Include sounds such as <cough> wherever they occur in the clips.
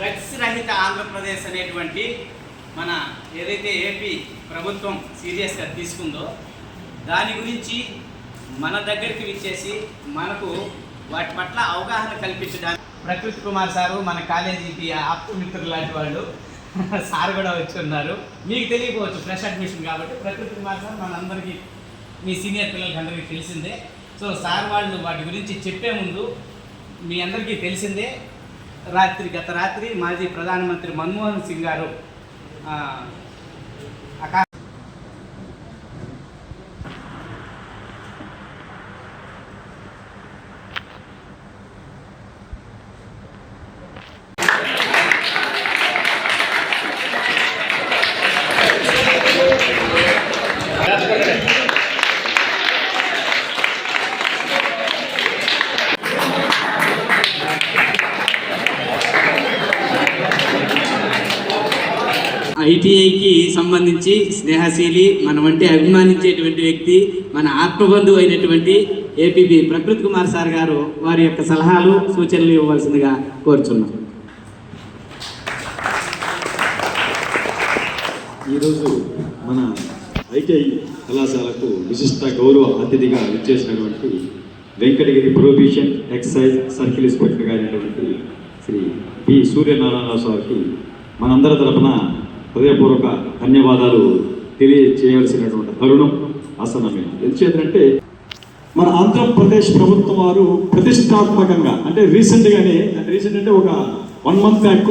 Drugs రహిత ఆంధ్రప్రదేశ్ అనేటువంటి మన ఏదైతే ఏపీ ప్రభుత్వం సీరియస్గా తీసుకుందో దాని గురించి మన దగ్గరికి విచ్చేసి మనకు వాటి పట్ల అవగాహన కల్పించడానికి ప్రకృతి కుమార్ సారు మన కాలేజీకి ఆప్తమిత్రులు లాంటి వాళ్ళు <laughs> సార్ కూడా వచ్చి ఉన్నారు. మీకు తెలియకపోవచ్చు ఫ్రెష్ అడ్మిషన్ కాబట్టి ప్రకృతి కుమార్ సార్ మనందరికీ మీ సీనియర్ పిల్లలకి అందరికీ తెలిసిందే. సో సార్ వాళ్ళు వాటి గురించి చెప్పే ముందు మీ అందరికీ తెలిసిందే. రాత్రి గత రాత్రి మాజీ ప్రధానమంత్రి మన్మోహన్ సింగ్ గారు సంబంధించి స్నేహశీలి మన వంటి అభిమానించేటువంటి వ్యక్తి మన ఆత్మబంధువు అయినటువంటి ఏపీబీ ప్రకృతి కుమార్ సార్ గారు వారి యొక్క సలహాలు సూచనలు ఇవ్వవలసిందిగా కోరుచున్నాం. ఈరోజు మన ఐటీఐ కళాశాలకు విశిష్ట గౌరవ అతిథిగా విచ్చేసినటువంటి Venkatagiri prohibition excise circle inspector గారైనటువంటి Shri P Suryanarayana సార్కి మనందరి తరపున హృదయపూర్వక ధన్యవాదాలు తెలియచేయవలసినటువంటి తరుణం ఆసనమే ఎందుచేతంటే మన ఆంధ్రప్రదేశ్ ప్రభుత్వం వారు ప్రతిష్టాత్మకంగా అంటే రీసెంట్గానే అంటే రీసెంట్ అంటే ఒక వన్ మంత్ బ్యాక్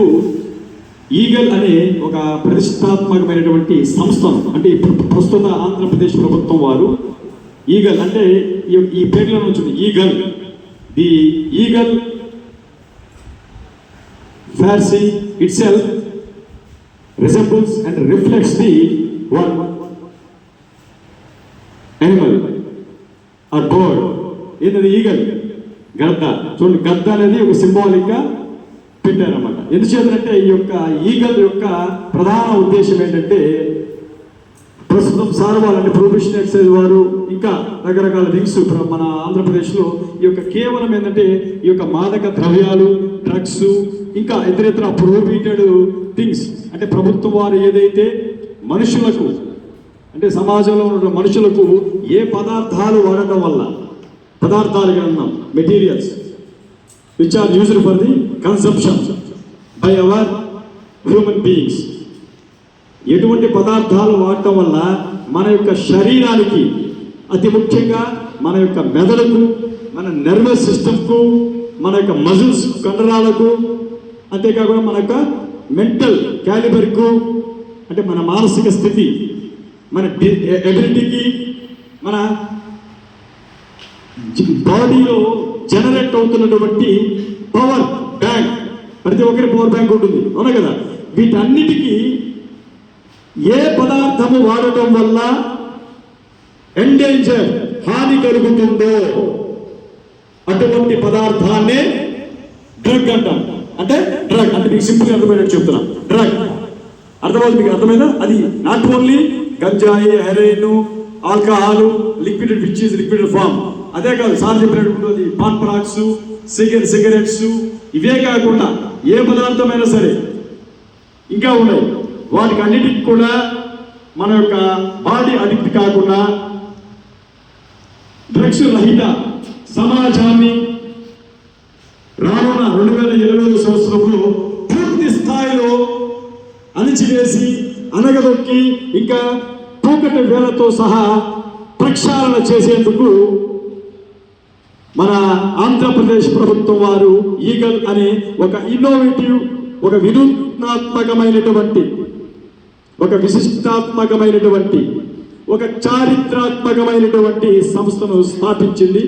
ఈగల్ అనే ఒక ప్రతిష్టాత్మకమైనటువంటి సంస్థను అంటే ఇప్పుడు ప్రస్తుత ఆంధ్రప్రదేశ్ ప్రభుత్వం వారు ఈగల్ అంటే ఈ- ఈ పేర్లో నుంచి eagle. The eagle per se itself resembles and reflects the one animal or bird. ఏంటది? ఈగల్ గద్ద. చూడండి గద్ద అనేది ఒక సింబాలిక్గా పెట్టారన్నమాట ఎందుచేతంటే ఈ యొక్క ఈగల్ యొక్క ప్రధాన ఉద్దేశం ఏంటంటే ప్రస్తుతం సార్ వాళ్ళంటే ప్రొఫెషన్ ఎక్సైజ్ వారు ఇంకా రకరకాల థింగ్స్ మన ఆంధ్రప్రదేశ్లో ఈ యొక్క కేవలం ఏంటంటే ఈ యొక్క మాదక ద్రవ్యాలు డ్రగ్స్ ఇంకా ఇతరేతర ప్రొహిబిటెడ్ థింగ్స్ అంటే ప్రభుత్వం వారు ఏదైతే మనుషులకు అంటే సమాజంలో ఉన్న మనుషులకు ఏ పదార్థాలు వాడటం వల్ల పదార్థాలు అన్నాం materials which are used for the consumption by our human beings ఎటువంటి పదార్థాలు వాడటం వల్ల మన యొక్క శరీరానికి అతి ముఖ్యంగా మన యొక్క మెదడుకు మన నర్వస్ సిస్టమ్కు మన యొక్క మజిల్స్ కండరాలకు అంతేకాకుండా మన యొక్క మెంటల్ క్యాలిబర్కు అంటే మన మానసిక స్థితి మన ఎబిలిటీకి మన బాడీలో జనరేట్ అవుతున్నటువంటి పవర్ బ్యాంక్ ప్రతి ఒక్కరి పవర్ బ్యాంక్ ఉంటుంది. అవునా కదా? వీటన్నిటికీ ఏ పదార్థము వాడటం వల్ల ఎండేంజర్ హాని కలుగుతుందో అటువంటి పదార్థాన్నే డ్రగ్ అంటాం. అంటే డ్రగ్ అంటే మీకు సింపుల్ అర్థమైనట్టు చెప్తున్నా. డ్రగ్ అర్థమవుతుంది మీకు అర్థమైనా అది నాట్ ఓన్లీ గంజాయి heroin alcohol liquid which is liquid form అదే కాదు సార్ చెప్పినట్టు అది పాన్ ప్రాక్స్ సిగరెట్ సిగరెట్స్ ఇవే కాకుండా ఏ పదార్థమైనా సరే ఇంకా ఉన్నాయి. వాటికి అన్నిటికి కూడా మన యొక్క బాడీ అడిక్ట్ కాకుండా డ్రగ్స్ రహిత సమాజాన్ని రానున్న రెండు వేల ఇరవై ఐదు సంవత్సరంలో పూర్తి స్థాయిలో అణిచివేసి అనగదొక్కి ఇంకా పూకటి వేలతో సహా ప్రక్షాళన చేసేందుకు మన ఆంధ్రప్రదేశ్ ప్రభుత్వం వారు ఈగల్ అనే ఒక ఇన్నోవేటివ్ ఒక వినూత్నాత్మకమైనటువంటి ఒక విశిష్టాత్మకమైనటువంటి ఒక చారిత్రాత్మకమైనటువంటి సంస్థను స్థాపించింది.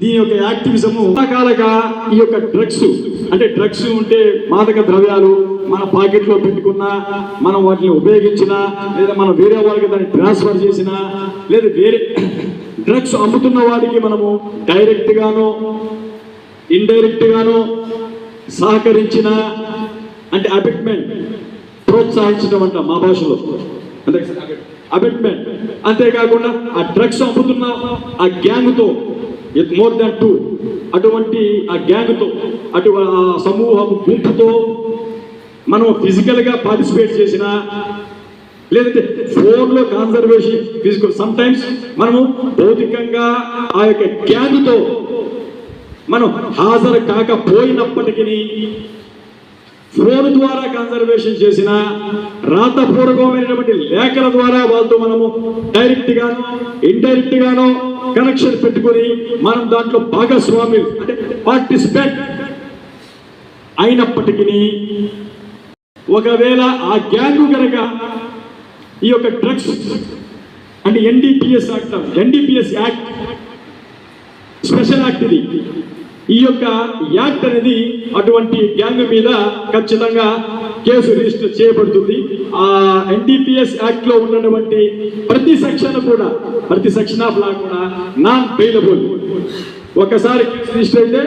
దీని యొక్క యాక్టివిజము రకాలుగా ఈ యొక్క డ్రగ్స్ అంటే డ్రగ్స్ ఉంటే మాదక ద్రవ్యాలు మన పాకెట్లో పెట్టుకున్నా మనం వాటిని ఉపయోగించినా లేదా మనం వేరే వాళ్ళకి దాన్ని ట్రాన్స్ఫర్ చేసినా లేదా వేరే <coughs> డ్రగ్స్ అమ్ముతున్న వాడికి మనము డైరెక్ట్ గానో ఇండైరెక్ట్ సహకరించిన అంటే అబిట్మెంట్ ప్రోత్సహించడం అంట మా భాషలో. అంతే అబిట్మెంట్ అంతేకాకుండా ఆ డ్రగ్స్ అమ్ముతున్న ఆ గ్యాంగ్తో మోర్ దాన్ టూ అటువంటి ఆ గ్యాంగ్తో అటు ఆ సమూహం గుంపుతో మనం ఫిజికల్గా పార్టిసిపేట్ చేసిన లేదంటే ఫోన్లో కాన్సర్వేషన్ ఫిజికల్ సమ్ టైమ్స్ మనము భౌతికంగా ఆ యొక్క గ్యాంగ్తో మనం హాజరు కాకపోయినప్పటికీ ఫోన్ ద్వారా కన్సర్వేషన్ చేసిన రాతపూర్వకమైనటువంటి లేఖల ద్వారా వాళ్ళతో మనము డైరెక్ట్ గాను ఇండైరెక్ట్ గాను కనెక్షన్ పెట్టుకొని మనం దాంట్లో భాగస్వామి అంటే పార్టిసిపేట్ అయినప్పటికీ ఒకవేళ ఆ గ్యాంగు కనుక ఈ యొక్క డ్రగ్స్ అంటే NDPS act NDPS act special act ఇది. ఈ యొక్క యాక్ట్ అనేది అటువంటి గ్యాంగ్ మీద ఖచ్చితంగా కేసు రిజిస్టర్ చేయబడుతుంది. ఆ ఎన్డీపీఎస్ యాక్ట్లో ఉన్నటువంటి ప్రతి సెక్షన్ కూడా ప్రతి సెక్షన్ ఆఫ్ లా కూడా నాన్ బెయిలబుల్ ఒకసారి కేసు రిజిస్టర్ అయితే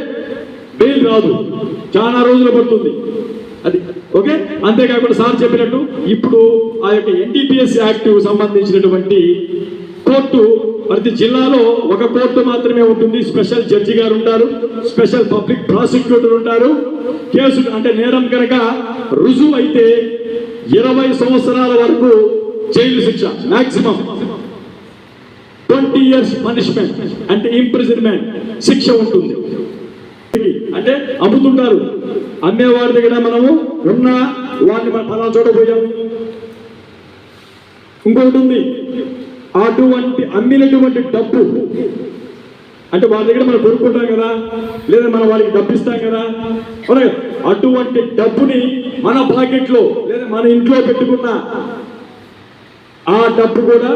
బెయిల్ రాదు. చాలా రోజులు పడుతుంది. అది ఓకే? అంతేకాకుండా సార్ చెప్పినట్టు ఇప్పుడు ఆ యొక్క ఎన్డీపీఎస్ యాక్ట్ సంబంధించినటువంటి కోర్టు ప్రతి జిల్లాలో ఒక కోర్టు మాత్రమే ఉంటుంది. స్పెషల్ జడ్జి గారు ఉంటారు. స్పెషల్ పబ్లిక్ ప్రాసిక్యూటర్ ఉంటారు. కేసు అంటే నేరం కనుక రుజువు అయితే ఇరవై సంవత్సరాల వరకు జైలు శిక్ష మాక్సిమం. ట్వంటీ ఇయర్స్ పనిష్మెంట్ అంటే ఇంప్రిజన్మెంట్ శిక్ష ఉంటుంది. అంటే అమ్ముతుంటారు. అమ్మేవారి దగ్గర మనము ఉన్న వాడిని మనం పలా చోట ఇంకొకటి ఉంది. అటువంటి అమ్మినటువంటి డబ్బు. అంటే వాళ్ళ దగ్గర మనం కొనుక్కుంటాం కదా లేదా మనం వాళ్ళకి డబ్బు ఇస్తాం కదా అవునా అటువంటి డబ్బుని మన పాకెట్లో లేదా మన ఇంట్లో పెట్టుకున్న ఆ డబ్బు కూడా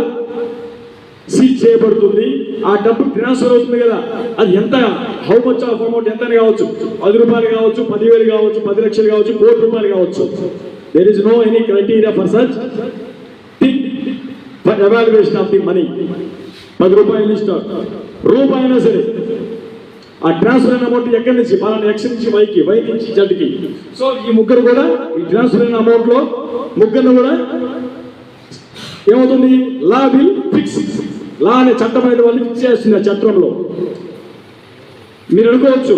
సీజ్ చేయబడుతుంది. ఆ డబ్బు ట్రాన్స్ఫర్ అవుతుంది కదా. అది ఎంత హౌ మచ్ ఆఫ్ అమౌంట్ ఎంత కావచ్చు. పది రూపాయలు కావచ్చు పదివేలు కావచ్చు పది లక్షలు కావచ్చు కోటి రూపాయలు కావచ్చు. There is no any criteria for such for evaluation of the money పది రూపాయలు ఇస్తారు రూపాయి అయినా సరే ఆ ట్రాన్స్ఫర్ అయిన అమౌంట్ ఎక్కడి నుంచి? పలానా ఎక్స్ నుంచి వైకి వై నుంచి జడ్కి సో ఈ ముగ్గురు కూడా ఈ ట్రాన్స్ఫర్ అయిన అమౌంట్లో ముగ్గురు కూడా ఏమవుతుంది? లా బిల్ ఫిక్స్. లా అనే చట్టం అనేది వాళ్ళు ఫిక్స్ చేస్తుంది ఆ చట్టంలో. మీరు అనుకోవచ్చు.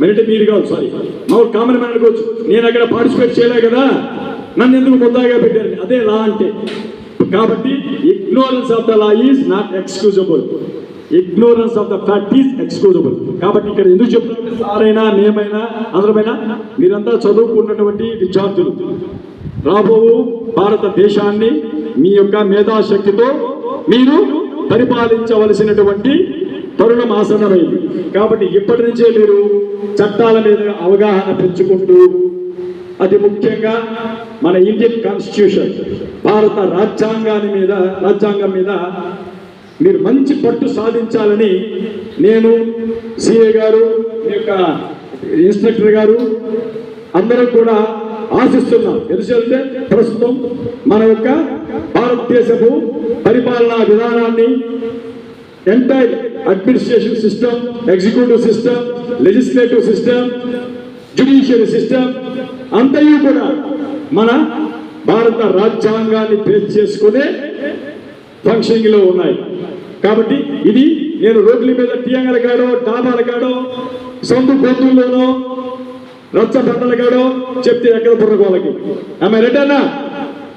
మరంటే మీరు కావచ్చు సారీ మా కామన్ మ్యాన్ అనుకోవచ్చు. నేను అక్కడ పార్టిసిపేట్ చేయలే కదా. నన్ను ఎందుకు ముద్దాగా పెట్టారు? అదే లా అంటే. కాబట్టి ignorance of the law is not excusable ignorance of the fact is excusable కాబట్టి ఇక్కడ ఎందుకు చెప్తున్నా సారైనా నేమైనా అందరమైనా మీరంతా చదువుకున్నటువంటి విద్యార్థులు. రాబో భారతదేశాన్ని మీ యొక్క మేధాశక్తితో మీరు పరిపాలించవలసినటువంటి తరుణం ఆసనమైంది కాబట్టి ఇప్పటి నుంచే మీరు చట్టాల మీద అవగాహన పెంచుకుంటూ అది ముఖ్యంగా మన ఇండియన్ కాన్స్టిట్యూషన్ భారత రాజ్యాంగాన్ని మీద రాజ్యాంగం మీద మీరు మంచి పట్టు సాధించాలని నేను సిఏ గారు మీ యొక్క ఇన్స్పెక్టర్ గారు అందరం కూడా ఆశిస్తున్నాం. ఎందుకంటే ప్రస్తుతం మన యొక్క భారతదేశపు పరిపాలనా విధానాన్ని entire administration system executive system legislative system judiciary system అంతయు కూడా మన భారత రాజ్యాంగాన్ని బేస్ చేసుకునే ఫంక్షనింగ్లో ఉన్నాయి. కాబట్టి ఇది నేను రోడ్ల మీద టీయంగల కాడో డాబాల కాడో సొంత బంధువుల్లోనో రచ్చ పంటల కాడో చెప్తే ఎక్కడ బుర్ర వాళ్ళకి? ఆమె రెడ్డన్నా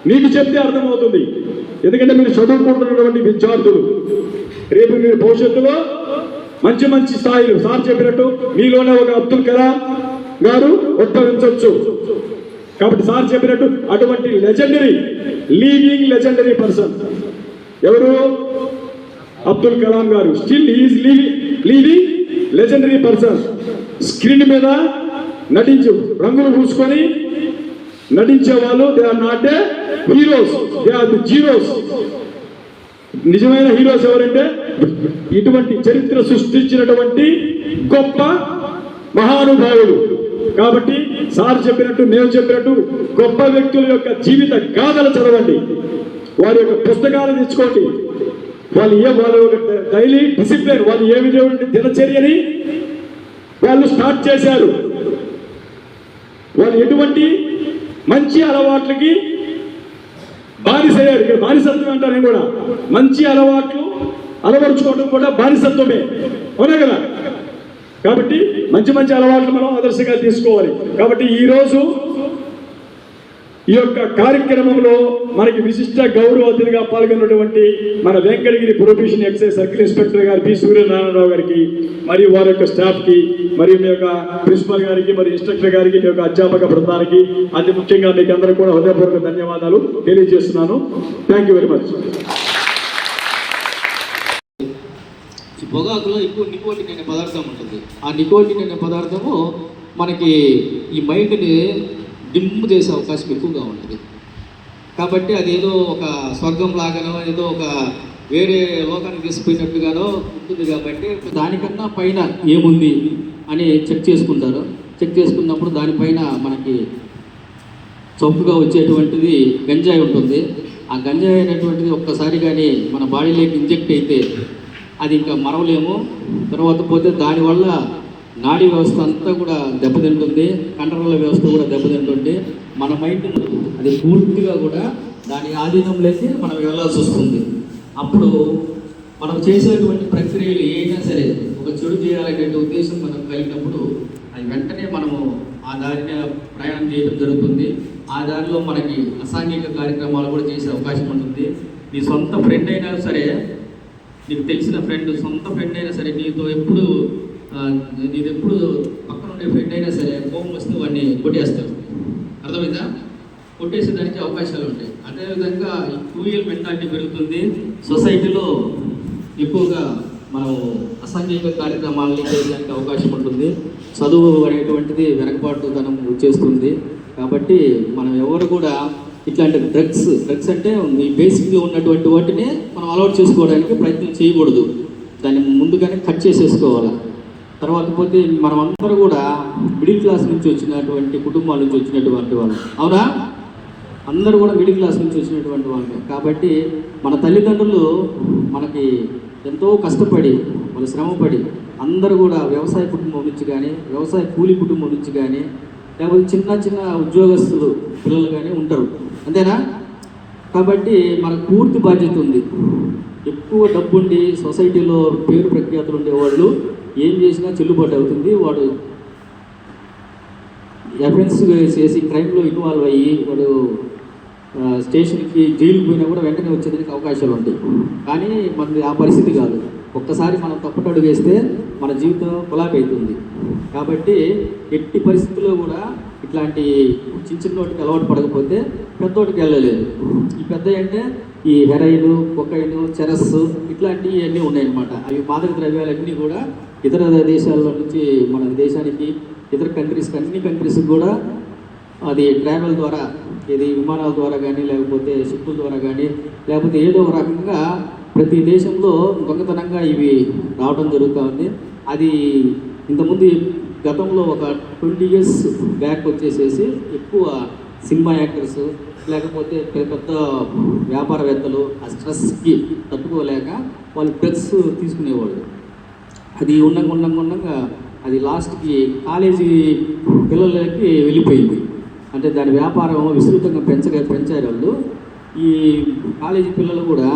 నీకు చెప్తే అర్థమవుతుంది. ఎందుకంటే మీరు చదువుకుంటున్నటువంటి విద్యార్థులు. రేపు మీరు భవిష్యత్తులో మంచి మంచి స్థాయిలు. సార్ చెప్పినట్టు మీలోనే ఒక అబ్దుల్ కలాం గారు ఉద్భవించవచ్చు కాబట్టి సార్ చెప్పినట్టు అటువంటి లెజెండరీ లీవింగ్ లెజెండరీ పర్సన్ ఎవరు? అబ్దుల్ కలాం గారు. Still is living living legendary person screen మీద నటించు. రంగులు పూసుకొని నటించే వాళ్ళు they are not a heroes they are the zeroes నిజమైన హీరోస్ ఎవరంటే ఇటువంటి చరిత్ర సృష్టించినటువంటి గొప్ప మహానుభావులు. కాబట్టి సార్ చెప్పినట్టు నేను చెప్పినట్టు గొప్ప వ్యక్తుల యొక్క జీవిత గాథలు చదవండి. వారి యొక్క పుస్తకాలు తెచ్చుకోండి వాళ్ళు ఏ వాళ్ళ యొక్క డైలీ డిసిప్లిన్ వాళ్ళు ఏ విధమైన దినచర్యని వాళ్ళు స్టార్ట్ చేశారు. వాళ్ళు ఎటువంటి మంచి అలవాట్లకి బానిసయ్యారు. ఇక్కడ బానిసత్వం అంటారు కూడా? మంచి అలవాట్లు అలవరుచుకోవడం కూడా బానిసత్వమే. అవునా కదా? కాబట్టి మంచి మంచి అలవాట్లు మనం ఆదర్శంగా తీసుకోవాలి. కాబట్టి ఈ రోజు ఈ యొక్క కార్యక్రమంలో మనకి విశిష్ట గౌరవ అతిథిగా పాల్గొన్నటువంటి మన Venkatagiri profession excise circle inspector గారు పి. సూర్యనారాయణరావు గారికి మరియు వారి యొక్క స్టాఫ్కి మరియు మీ యొక్క ప్రిన్సిపల్ గారికి మరియు ఇన్స్ట్రక్టర్ గారికి మీ యొక్క అధ్యాపక బృందానికి అతి ముఖ్యంగా మీకు అందరూ కూడా హృదయపూర్వక ధన్యవాదాలు తెలియజేస్తున్నాను. థ్యాంక్ యూ వెరీ మచ్ ఈ పొగాకులో ఎక్కువ నికోటిన్ అనే పదార్థం ఉంటుంది. ఆ నికోటిన్ అనే పదార్థము మనకి ఈ మైండ్ని డిమ్ చేసే అవకాశం ఎక్కువగా ఉంటుంది. కాబట్టి అది ఏదో ఒక స్వర్గం లాగానో ఏదో ఒక వేరే లోకానికి తీసుకుపోయినట్టుగానో ఉంటుంది కాబట్టి దానికన్నా పైన ఏముంది అని చెక్ చేసుకుంటారు. చెక్ చేసుకున్నప్పుడు దానిపైన మనకి చౌకగా వచ్చేటువంటిది గంజాయి ఉంటుంది. ఆ గంజాయి అనేటువంటిది ఒక్కసారి కానీ మన బాడీలోకి ఇంజెక్ట్ అయితే అది ఇంకా మరవలేము. తర్వాత పోతే దానివల్ల నాడీ వ్యవస్థ అంతా కూడా దెబ్బతింటుంది. కండరాల వ్యవస్థ కూడా దెబ్బతింటుంది. మన మైండ్ అది పూర్తిగా కూడా దాని ఆధీనంలోకి మనం వెళ్ళాల్సి వస్తుంది. అప్పుడు మనం చేసేటువంటి ప్రక్రియలు ఏదైనా సరే ఒక చెడు చేయాలనే ఉద్దేశం మనం కలిగినప్పుడు అది వెంటనే మనము ఆ దారిని ప్రయాణం చేయడం జరుగుతుంది. ఆ దారిలో మనకి అసాంఘిక కార్యక్రమాలు కూడా చేసే అవకాశం ఉంటుంది. నీ సొంత ఫ్రెండ్ అయినా సరే నీకు తెలిసిన ఫ్రెండ్ సొంత ఫ్రెండ్ అయినా సరే నీతో ఎప్పుడు నీది ఎప్పుడు పక్కన ఉండే ఫ్రెండ్ అయినా సరే కోపం వస్తే వాడిని కొట్టేస్తారు అర్థమైందా? కొట్టేసేదానికి అవకాశాలు ఉంటాయి. అదేవిధంగా ఈ టూయల్ మెంటాలిటీ పెరుగుతుంది. సొసైటీలో ఎక్కువగా మనం అసాంఘిక కార్యక్రమాలని చేయడానికి అవకాశం ఉంటుంది. చదువు అనేటువంటిది వెనకబాటుతనం చేస్తుంది. కాబట్టి మనం ఎవరు కూడా ఇట్లాంటి డ్రగ్స్ డ్రగ్స్ అంటే ఈ బేసిక్గా ఉన్నటువంటి వాటిని మనం అలవాటు చేసుకోవడానికి ప్రయత్నం చేయకూడదు. దాన్ని ముందుగానే కట్ చేసేసుకోవాలి. తర్వాత పోతే మనం అందరూ కూడా మిడిల్ క్లాస్ నుంచి వచ్చినటువంటి కుటుంబాల నుంచి వచ్చినటువంటి వాళ్ళు. అవునా? అందరూ కూడా మిడిల్ క్లాస్ నుంచి వచ్చినటువంటి వాళ్ళు కాబట్టి మన తల్లిదండ్రులు మనకి ఎంతో కష్టపడి వాళ్ళు శ్రమపడి అందరూ కూడా వ్యవసాయ కుటుంబం నుంచి కానీ వ్యవసాయ కూలి కుటుంబం నుంచి కానీ లేకపోతే చిన్న చిన్న ఉద్యోగస్తులు పిల్లలు కానీ ఉంటారు. అంతేనా? కాబట్టి మనకు పూర్తి బాధ్యత ఉంది. ఎక్కువ డబ్బుండి సొసైటీలో పేరు ప్రఖ్యాతులు ఉండేవాళ్ళు ఏం చేసినా చెల్లుబాటు అవుతుంది. వాడు ఎఫెన్స్ చేసి క్రైమ్లో ఇన్వాల్వ్ అయ్యి వాడు స్టేషన్కి జైలుకి పోయినా కూడా వెంటనే వచ్చేదానికి అవకాశాలు ఉంటాయి కానీ మనది ఆ పరిస్థితి కాదు. ఒక్కసారి మనం తప్పటడుగు వేస్తే మన జీవితం కొలాక్ అవుతుంది కాబట్టి ఎట్టి పరిస్థితుల్లో కూడా ఇట్లాంటి చిన్న చిన్న వాటికి అలవాటు పడకపోతే పెద్దోటికి వెళ్ళలేదు. ఈ పెద్ద అంటే ఈ హెరైన్ కొకైన్ చెరస్ ఇట్లాంటివి అన్నీ ఉన్నాయన్నమాట. అవి మాదక ద్రవ్యాలన్నీ కూడా ఇతర దేశాల నుంచి మన దేశానికి ఇతర కంట్రీస్కి అన్ని కంట్రీస్కి కూడా అది ట్రావెల్ ద్వారా ఇది విమానాల ద్వారా కానీ లేకపోతే షిప్పుల ద్వారా కానీ లేకపోతే ఏదో ఒక రకంగా ప్రతి దేశంలో దొంగతనంగా ఇవి రావడం జరుగుతూ ఉంది. అది ఇంతకుముందు గతంలో ఒక ట్వంటీ ఇయర్స్ బ్యాక్ వచ్చేసేసి ఎక్కువ సినిమా యాక్టర్స్ లేకపోతే పెద్ద పెద్ద వ్యాపారవేత్తలు ఆ స్ట్రెస్కి తట్టుకోలేక వాళ్ళు డ్రగ్స్ తీసుకునేవాళ్ళు. అది ఉండంగా ఉండంగా ఉండంగా అది లాస్ట్కి కాలేజీ పిల్లలకి వెళ్ళిపోయింది. అంటే దాని వ్యాపారం విస్తృతంగా పెంచగా పెంచారు వాళ్ళు. ఈ కాలేజీ పిల్లలు కూడా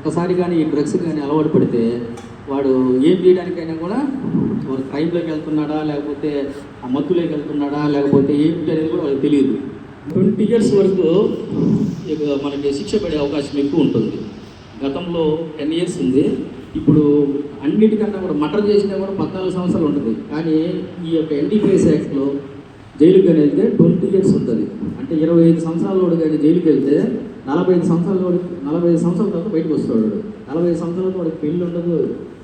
ఒక్కసారి కానీ ఈ డ్రగ్స్ కానీ అలవాటు పడితే వాడు ఏం చేయడానికైనా కూడా వాడు క్రైమ్లోకి వెళ్తున్నాడా లేకపోతే ఆ మత్తులోకి వెళ్తున్నాడా లేకపోతే ఏం అనేది కూడా వాళ్ళకి తెలియదు. ట్వంటీ ఇయర్స్ వరకు ఇక మనకి శిక్ష పడే అవకాశం ఎక్కువ ఉంటుంది. గతంలో టెన్ ఇయర్స్ ఉంది. ఇప్పుడు అన్నిటికన్నా కూడా మటర్ చేసినా కూడా పద్నాలుగు సంవత్సరాలు ఉంటుంది. కానీ ఈ యొక్క ఎన్డీపీఎస్ యాక్ట్లో జైలుకి వెళ్తే ట్వంటీ ఇయర్స్ ఉంటుంది. అంటే ఇరవై ఐదు సంవత్సరాల వాడు కానీ జైలుకి వెళ్తే నలభై ఐదు సంవత్సరాలు వాడికి నలభై ఐదు సంవత్సరాల తర్వాత బయటకు వస్తాడు నలభై ఐదు సంవత్సరాలతో వాడికి పెళ్ళి ఉండదు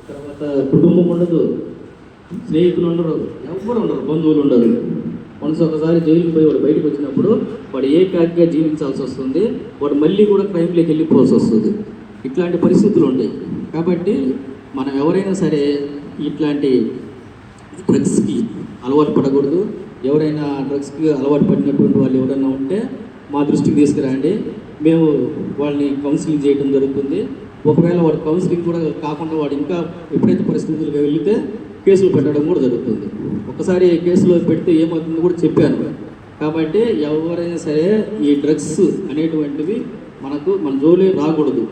తర్వాత కుటుంబం ఉండదు స్నేహితులు ఉండరు ఎవ్వరు ఉండరు బంధువులు ఉండరు. మనసు ఒకసారి జైలుకి పోయి వాడు బయటకు వచ్చినప్పుడు వాడు ఏకాకిగా జీవించాల్సి వస్తుంది వాడు మళ్ళీ కూడా క్రైమ్లోకి వెళ్ళిపోవాల్సి వస్తుంది. ఇట్లాంటి పరిస్థితులు ఉంటాయి. కాబట్టి మనం ఎవరైనా సరే ఇట్లాంటి డ్రగ్స్కి అలవాటు పడకూడదు. ఎవరైనా డ్రగ్స్కి అలవాటు పడినటువంటి వాళ్ళు ఎవరైనా ఉంటే మా దృష్టికి తీసుకురండి. మేము వాళ్ళని కౌన్సిలింగ్ చేయడం జరుగుతుంది. ఒకవేళ వాడు కౌన్సిలింగ్ కూడా కాకుండా వాడు ఇంకా ఎప్పుడైతే పరిస్థితులుగా వెళితే కేసులు పెట్టడం కూడా జరుగుతుంది. ఒకసారి కేసులో పెడితే ఏమవుతుందో కూడా చెప్పాను. కాబట్టి ఎవరైనా సరే ఈ డ్రగ్స్ అనేటువంటివి మనకు మన జోలి రాకూడదు.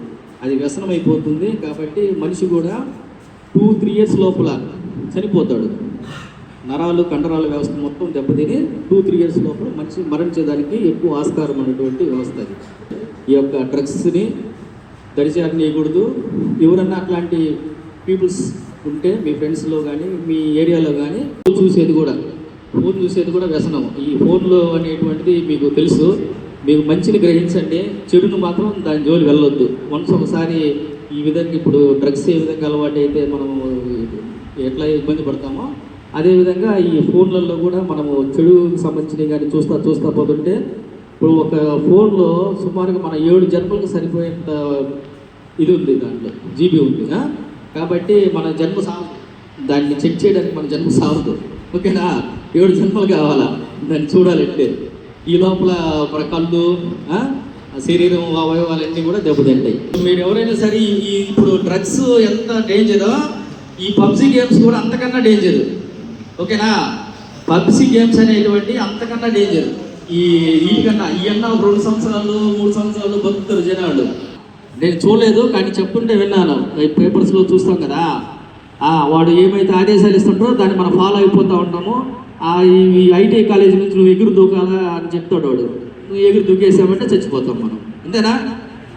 అది వ్యసనం అయిపోతుంది. కాబట్టి మనిషి కూడా టూ త్రీ ఇయర్స్ లోపల చనిపోతాడు. నరాలు కండరాల వ్యవస్థ మొత్తం దెబ్బతిని టూ త్రీ ఇయర్స్ లోపల మనిషి మరణించేదానికి ఎక్కువ ఆస్కారం అనేటువంటి వ్యవస్థ అది. ఈ యొక్క డ్రగ్స్ని దరిచేరనీయకూడదు ఎవరన్నా అట్లాంటి పీపుల్స్ ఉంటే మీ ఫ్రెండ్స్లో కానీ మీ ఏరియాలో కానీ చూసేది కూడా ఫోన్ చూసేది కూడా వ్యసనం. ఈ ఫోన్లో అనేటువంటిది మీకు తెలుసు. మీకు మంచిని గ్రహించండి. చెడును మాత్రం దాని జోలి వెళ్ళొద్దు. వన్స్ ఒకసారి ఈ విధంగా ఇప్పుడు డ్రగ్స్ ఏ విధంగా అలవాటు అయితే మనము ఎట్లా ఇబ్బంది పడతామో అదేవిధంగా ఈ ఫోన్లలో కూడా మనము చెడుకు సంబంధించినవి కానీ చూస్తా చూస్తా పోతుంటే ఇప్పుడు ఒక ఫోన్లో సుమారుగా మన ఏడు జన్మలకు సరిపోయేంత ఇది ఉంది దాంట్లో జీబీ ఉంది కాబట్టి మన జన్మ సాగు దాన్ని చెక్ చేయడానికి మన జన్మ సాగుతుంది ఓకేనా? ఏడు జన్మలు కావాలా? దాన్ని చూడాలంటే. ఈ లోపల మన కళ్ళు శరీరం అవయవాలన్నీ కూడా దెబ్బతింటాయి. మీరు ఎవరైనా సరే ఈ- ఈ ఇప్పుడు డ్రగ్స్ ఎంత డేంజరో ఈ పబ్జి గేమ్స్ కూడా అంతకన్నా డేంజర్ ఓకేనా? పబ్జి గేమ్స్ అనేటువంటి అంతకన్నా డేంజర్ ఈ వీటికన్నా ఈ అన్న రెండు సంవత్సరాలు మూడు సంవత్సరాలు బతుకుతారు జనాలు. నేను చూడలేదు కానీ చెప్తుంటే విన్నాను. పేపర్స్లో చూస్తాం కదా. వాడు ఏమైతే ఆదేశాలు ఇస్తుంటారో దాన్ని మనం ఫాలో అయిపోతూ ఉంటాము. ఈ ఐటీ కాలేజీ నుంచి నువ్వు ఎగురు దూకాలా అని చెప్తాడు వాడు. నువ్వు ఎగురు దూకేసామంటే చచ్చిపోతాం మనం. అంతేనా?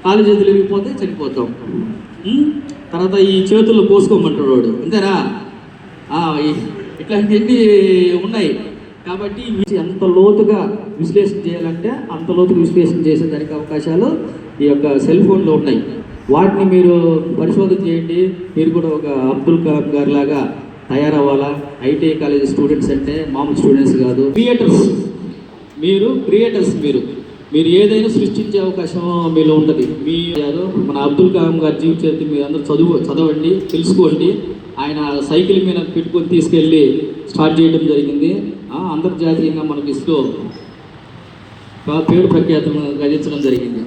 కాలు చేతులు ఎగిరిపోతే చనిపోతాం. తర్వాత ఈ చేతుల్లో పోసుకోమంటాడు వాడు. అంతేనా? ఇట్లాంటివన్నీ ఉన్నాయి? కాబట్టి ఎంత లోతుగా విశ్లేషణ చేయాలంటే అంత లోతుగా విశ్లేషణ చేసేదానికి అవకాశాలు ఈ యొక్క సెల్ ఫోన్లో ఉన్నాయి. వాటిని మీరు పరిశోధన చేయండి. మీరు కూడా ఒక అబ్దుల్ కలాం గారి లాగా తయారవ్వాలా? ఐటీఐ కాలేజ్ స్టూడెంట్స్ అంటే మామూలు స్టూడెంట్స్ కాదు. క్రియేటర్స్. మీరు క్రియేటర్స్ మీరు. మీరు ఏదైనా సృష్టించే అవకాశం మీలో ఉంటుంది. మీ మన అబ్దుల్ కలాం గారి జీవిత చరిత్ర మీరు అందరూ చదువు చదవండి తెలుసుకోండి. ఆయన సైకిల్ మీద పెట్టుకొని తీసుకెళ్ళి స్టార్ట్ చేయడం జరిగింది. అంతర్జాతీయంగా మనకి ఇస్రో పేరు ప్రఖ్యాతం గడించడం జరిగింది.